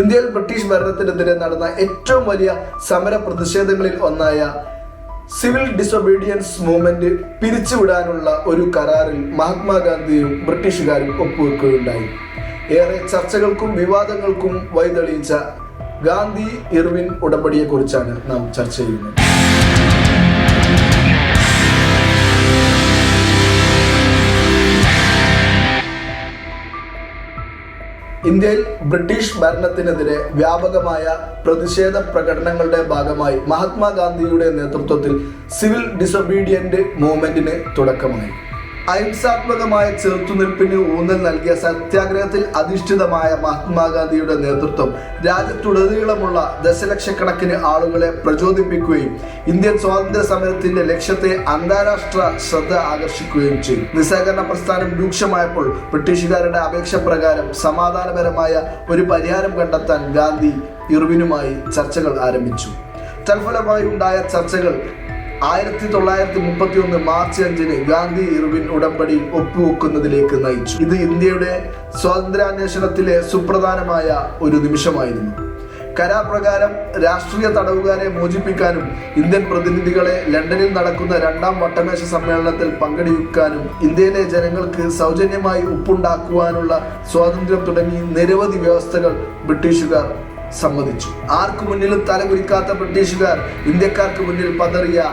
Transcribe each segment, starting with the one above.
ഇന്ത്യയിൽ ബ്രിട്ടീഷ് ഭരണത്തിനെതിരെ നടന്ന ഏറ്റവും വലിയ സമര പ്രതിഷേധങ്ങളിൽ ഒന്നായ സിവിൽ ഡിസൊബീഡിയൻസ് മൂവ്മെന്റ് പിരിച്ചുവിടാനുള്ള ഒരു കരാറിൽ മഹാത്മാഗാന്ധിയും ബ്രിട്ടീഷുകാരും ഒപ്പുവെക്കുകയുണ്ടായി. ഏറെ ചർച്ചകൾക്കും വിവാദങ്ങൾക്കും വഴിതെളിയിച്ച ഗാന്ധി ഇർവിൻ ഉടമ്പടിയെക്കുറിച്ചാണ് നാം ചർച്ച ചെയ്യുന്നത്. ഇന്ത്യയിൽ ബ്രിട്ടീഷ് ഭരണത്തിനെതിരെ വ്യാപകമായ പ്രതിഷേധ പ്രകടനങ്ങളുടെ ഭാഗമായി മഹാത്മാഗാന്ധിയുടെ നേതൃത്വത്തിൽ സിവിൽ ഡിസൊബീഡിയന്റ് മൂവ്മെന്റിന് തുടക്കമായി. അഹിംസാത്മകമായ ചെറുത്തുനിൽപ്പിന് ഊന്നൽ നൽകിയ സത്യാഗ്രഹത്തിൽ അധിഷ്ഠിതമായ മഹാത്മാഗാന്ധിയുടെ നേതൃത്വം രാജ്യത്തുടനീളമുള്ള ദശലക്ഷക്കണക്കിന് ആളുകളെ പ്രചോദിപ്പിക്കുകയും ഇന്ത്യൻ സ്വാതന്ത്ര്യ സമരത്തിന്റെ ലക്ഷ്യത്തെ അന്താരാഷ്ട്ര ശ്രദ്ധ ആകർഷിക്കുകയും ചെയ്തു. നിസ്സഹകരണ പ്രസ്ഥാനം രൂക്ഷമായപ്പോൾ ബ്രിട്ടീഷുകാരുടെ അപേക്ഷ പ്രകാരം സമാധാനപരമായ ഒരു പരിഹാരം കണ്ടെത്താൻ ഗാന്ധി ഇർവിനുമായി ചർച്ചകൾ ആരംഭിച്ചു. തൽഫലമായി ഉണ്ടായ ചർച്ചകൾ ആയിരത്തി തൊള്ളായിരത്തി മുപ്പത്തി ഒന്ന് മാർച്ച് അഞ്ചിന് ഗാന്ധി ഇർവിൻ ഉടമ്പടി ഒപ്പുവെക്കുന്നതിലേക്ക് നയിച്ചു. ഇത് ഇന്ത്യയുടെ സ്വാതന്ത്ര്യാന്വേഷണത്തിലെ സുപ്രധാനമായ ഒരു നിമിഷമായിരുന്നു. കരാപ്രകാരം രാഷ്ട്രീയ തടവുകാരെ മോചിപ്പിക്കാനും ഇന്ത്യൻ പ്രതിനിധികളെ ലണ്ടനിൽ നടക്കുന്ന രണ്ടാം വട്ടമേശ സമ്മേളനത്തിൽ പങ്കെടുക്കാനും ഇന്ത്യയിലെ ജനങ്ങൾക്ക് സൗജന്യമായി ഉപ്പുണ്ടാക്കുവാനുള്ള സ്വാതന്ത്ര്യം തുടങ്ങി നിരവധി വ്യവസ്ഥകൾ ബ്രിട്ടീഷുകാർ സമ്മതിച്ചു. ആർക്കു മുന്നിലും തലകുലിക്കാത്ത ബ്രിട്ടീഷുകാർ ഇന്ത്യക്കാർക്ക് മുന്നിൽ പതറിയ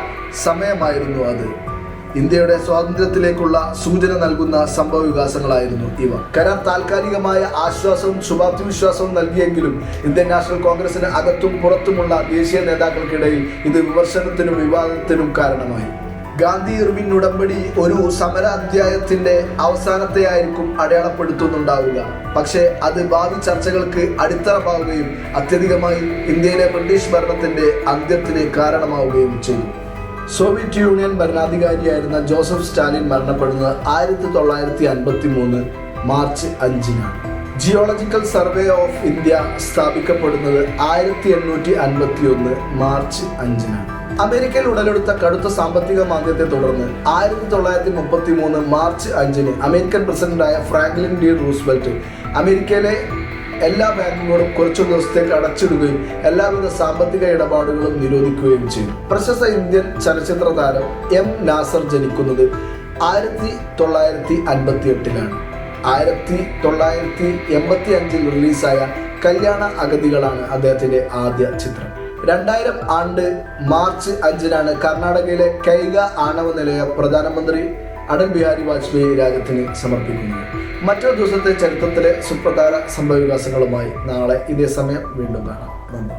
സമയമായിരുന്നു അത്. ഇന്ത്യയുടെ സ്വാതന്ത്ര്യത്തിലേക്കുള്ള സൂചന നൽകുന്ന സംഭവ വികാസങ്ങളായിരുന്നു ഇവ. കരാർ താൽക്കാലികമായ ആശ്വാസവും ശുഭാപ്തി വിശ്വാസവും നൽകിയെങ്കിലും ഇന്ത്യൻ നാഷണൽ കോൺഗ്രസിന് അകത്തും പുറത്തുമുള്ള ദേശീയ നേതാക്കൾക്കിടയിൽ ഇത് വിമർശനത്തിനും വിവാദത്തിനും കാരണമായി. ഗാന്ധി ഇർവിൻ ഉടമ്പടി ഒരു സമര അധ്യായത്തിന്റെ അവസാനത്തെ ആയിരിക്കും അടയാളപ്പെടുത്തുന്നുണ്ടാവുക. പക്ഷേ അത് ഭാവി ചർച്ചകൾക്ക് അടിത്തറ പാവുകയും അത്യധികമായി ഇന്ത്യയിലെ ബ്രിട്ടീഷ് ഭരണത്തിന്റെ അന്ത്യത്തിന് കാരണമാവുകയും ചെയ്തു. സോവിയറ്റ് യൂണിയൻ ഭരണാധികാരിയായിരുന്ന ജോസഫ് സ്റ്റാലിൻ മരണപ്പെടുന്നത് ആയിരത്തി തൊള്ളായിരത്തി അൻപത്തി മൂന്ന് മാർച്ച് അഞ്ചിനാണ്. ജിയോളജിക്കൽ സർവേ ഓഫ് ഇന്ത്യ സ്ഥാപിക്കപ്പെടുന്നത് ആയിരത്തി എണ്ണൂറ്റി അൻപത്തി ഒന്ന് മാർച്ച് അഞ്ചിനാണ്. അമേരിക്കയിൽ ഉടലെടുത്ത കടുത്ത സാമ്പത്തിക മാന്ദ്യത്തെ തുടർന്ന് ആയിരത്തി തൊള്ളായിരത്തി മുപ്പത്തി മൂന്ന് മാർച്ച് അഞ്ചിന് അമേരിക്കൻ പ്രസിഡന്റായ ഫ്രാങ്ക്ലിൻ ഡി റൂസ്വെൽറ്റ് അമേരിക്കയിലെ എല്ലാ ബാങ്കുകളും കുറച്ചു ദിവസത്തേക്ക് അടച്ചിടുകയും എല്ലാവിധ സാമ്പത്തിക ഇടപാടുകളും നിരോധിക്കുകയും ചെയ്തു. പ്രശസ്ത ഇന്ത്യൻ ചലച്ചിത്ര താരം എം നാസർ ജനിക്കുന്നത് ആയിരത്തി തൊള്ളായിരത്തി അൻപത്തി എട്ടിലാണ് ആയിരത്തി തൊള്ളായിരത്തി എൺപത്തി അഞ്ചിൽ റിലീസായ കല്യാണ അഗതികളാണ് അദ്ദേഹത്തിന്റെ ആദ്യ ചിത്രം. രണ്ടായിരം ആണ്ട് മാർച്ച് അഞ്ചിനാണ് കർണാടകയിലെ കൈഗ ആണവ നിലയ പ്രധാനമന്ത്രി അടൽ ബിഹാരി വാജ്പേയി രാജ്യത്തിന് സമർപ്പിക്കുന്നത്. മറ്റൊരു ദിവസത്തെ ചരിത്രത്തിലെ സുപ്രധാന സംഭവവികാസങ്ങളുമായി നാളെ ഇതേ സമയം വീണ്ടും കാണാം. നന്ദി.